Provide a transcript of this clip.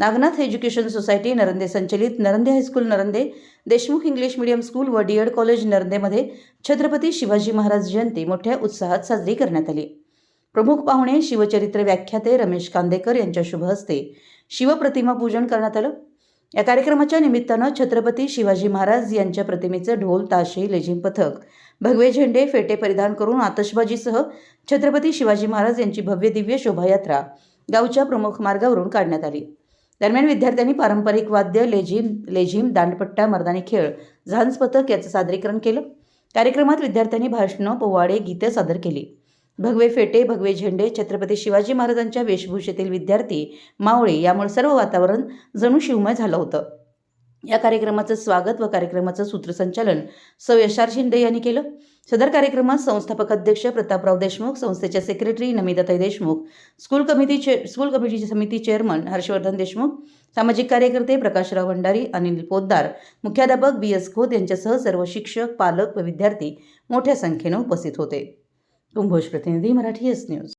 Nagnath education society Narande संचलित Narande high school Narande Deshmukh English medium school व D Ed college नरंदेमध्ये छत्रपती शिवाजी महाराज जयंती मोठ्या उत्साहात साजरी करण्यात आली. प्रमुख पाहुणे शिवचरित्र व्याख्याते रमेश कांदेकर यांच्या शुभ हस्ते शिवप्रतिमा पूजन करण्यात आलं. या कार्यक्रमाच्या निमित्तानं छत्रपती शिवाजी महाराज यांच्या प्रतिमेचं ढोल ताशे लेझिम पथक भगवे झेंडे फेटे परिधान करून आतषबाजीसह छत्रपती शिवाजी महाराज यांची भव्य दिव्य शोभायात्रा गावच्या प्रमुख मार्गावरून काढण्यात आली. दरम्यान विद्यार्थ्यांनी पारंपरिक वाद्य लेझिम लेझिम दांडपट्टा मर्दानी खेळ झांज पथक याचं सादरीकरण केलं. कार्यक्रमात विद्यार्थ्यांनी भाषणं पोवाडे गीतं सादर केली. भगवे फेटे भगवे झेंडे छत्रपती शिवाजी महाराजांच्या वेशभूषेतील विद्यार्थी मावळे यामुळे सर्व वातावरण जणू शिवमय झालं होतं. या कार्यक्रमाचं स्वागत व कार्यक्रमाचं सूत्रसंचालन सौ यशार शिंदे यांनी केलं. सदर कार्यक्रमात संस्थापक अध्यक्ष प्रतापराव देशमुख संस्थेच्या secretary Namitatai Deshmukh school committee चे स्कूल कमिटीचे समिती चेअरमन हर्षवर्धन देशमुख सामाजिक कार्यकर्ते प्रकाशराव भंडारी अनिल पोद्दार मुख्याध्यापक बी एस खोत यांच्यासह सर्व शिक्षक पालक व विद्यार्थी मोठ्या संख्येनं उपस्थित होते. कुंभोज प्रतिनिधी मराठी एस न्यूज